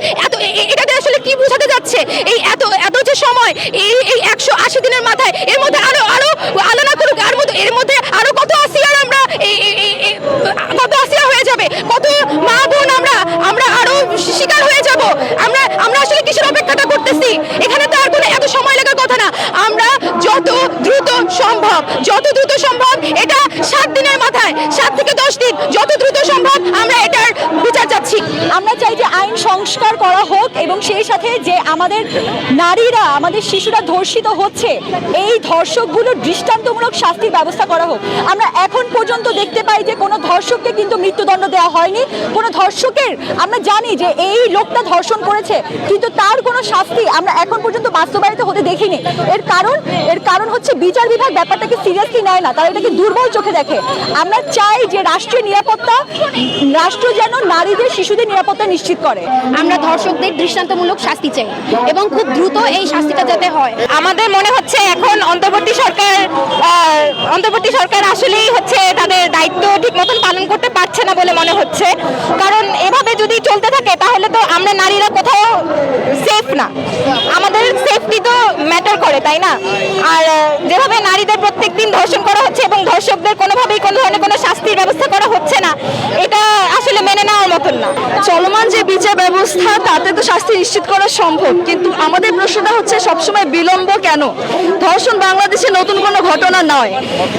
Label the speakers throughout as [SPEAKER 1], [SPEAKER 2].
[SPEAKER 1] এত এ- এ- এটাতে আসলে কি বোঝাতে যাচ্ছে? এই এত এত যে সময়, এই এই একশো আশি দিনের মাথায়, এর মধ্যে আরও আরও আলোনা করুক, আর মধ্যে, এর মধ্যে আরও কত আসিয়ার আমরা কত আসিয়া হয়ে যাবে? কত মা বোন আমরা আমরা আরও শিকার হয়ে যাব? আমরা আমরা আসলে কিসের অপেক্ষাটা করতেছি? এখানে তো আর কোনো এত সময় লাগার কথা না। আমরা যত দ্রুত সম্ভব, যত দ্রুত সম্ভব এটা সাত দিনের মাথায়, সাত থেকে দশ দিন, যত দ্রুত সম্ভব আমরা এটার বিচার চাচ্ছি।
[SPEAKER 2] আমরা চাই যে আইন সংস্কার করা হোক এবং সেই সাথে যে আমাদের নারীরা, আমাদের শিশুরা ধর্ষিত হচ্ছে, এই ধর্ষকগুলোর দৃষ্টান্তমূলক শাস্তির ব্যবস্থা করা হোক। আমরা এখন পর্যন্ত দেখতে পাই যে কোনো ধর্ষককে কিন্তু মৃত্যুদণ্ড দেওয়া হয়নি। কোনো ধর্ষকের, আমরা জানি যে এই লোকটা ধর্ষণ করেছে, কিন্তু তার কোনো শাস্তি আমরা এখন পর্যন্ত বাস্তবায়িত হতে দেখিনি। এর কারণ এর কারণ হচ্ছে বিচার বিভাগ ব্যাপারটাকে সিরিয়াসলি নেয় না, তারা এটাকে দুর্বল চোখে দেখে। আমরা চাই যে রাষ্ট্রীয় নিরাপত্তা, রাষ্ট্র যেন নারীদের, শিশুদের নিরাপত্তা নিশ্চিত করে।
[SPEAKER 1] আমরা ধর্ষকদের দৃষ্টান্তমূলক শাস্তি চাই এবং খুব দ্রুত এই শাস্তিটা যাতে হয়। আমাদের মনে হচ্ছে এখন অন্তর্বর্তী সরকার অন্তর্বর্তী সরকার আসলেই হচ্ছে তাদের দায়িত্ব ঠিক মতন পালন করতে পারছে না বলে মনে হচ্ছে। কারণ এভাবে যদি চলতে থাকে তাহলে তো আমরা নারীরা কোথাও সেফ না। আমাদের সেফটি তো ম্যাটার করে তাই না? আর যেভাবে নারীদের প্রত্যেকদিন ধর্ষণ করা হচ্ছে এবং ধর্ষকদের কোনোভাবেই কোনো ধরনের কোনো শাস্তির ব্যবস্থা করা হচ্ছে না এটা আসলে মেনে নেওয়ার মতন না।
[SPEAKER 2] চলমান বিচার ব্যবস্থা, তাতে তো শাস্তি নিশ্চিত করা সম্ভব। কিন্তু আমাদের প্রশ্নটা হচ্ছে, সবসময় বিলম্ব কেন? ধর্ষণ বাংলাদেশে নতুন কোনো ঘটনা নয়।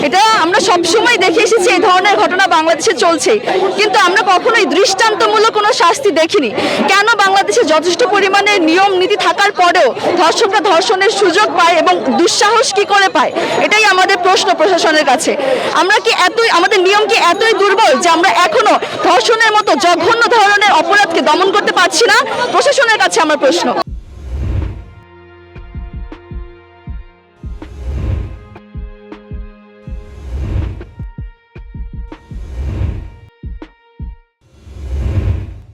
[SPEAKER 2] এটা আমরা সবসময় দেখে এসেছি, এই ধরনের ঘটনা বাংলাদেশে চলছে। কিন্তু আমরা কখনোই দৃষ্টান্তমূলক কোনো শাস্তি দেখিনি। কেন বাংলাদেশে যথেষ্ট পরিমাণে নিয়ম নীতি থাকার পরেও ধর্ষকরা ধর্ষণের সুযোগ পায় এবং দুঃসাহস কি করে পায়? এটাই আমাদের প্রশ্ন প্রশাসনের কাছে। আমরা কি এতই, আমাদের নিয়ম কি এতই দুর্বল যে আমরা এখনও ধর্ষণের মতো জঘন্য ধরনের দমন করতে পারছি না। প্রশাসনের কাছে আমার প্রশ্ন।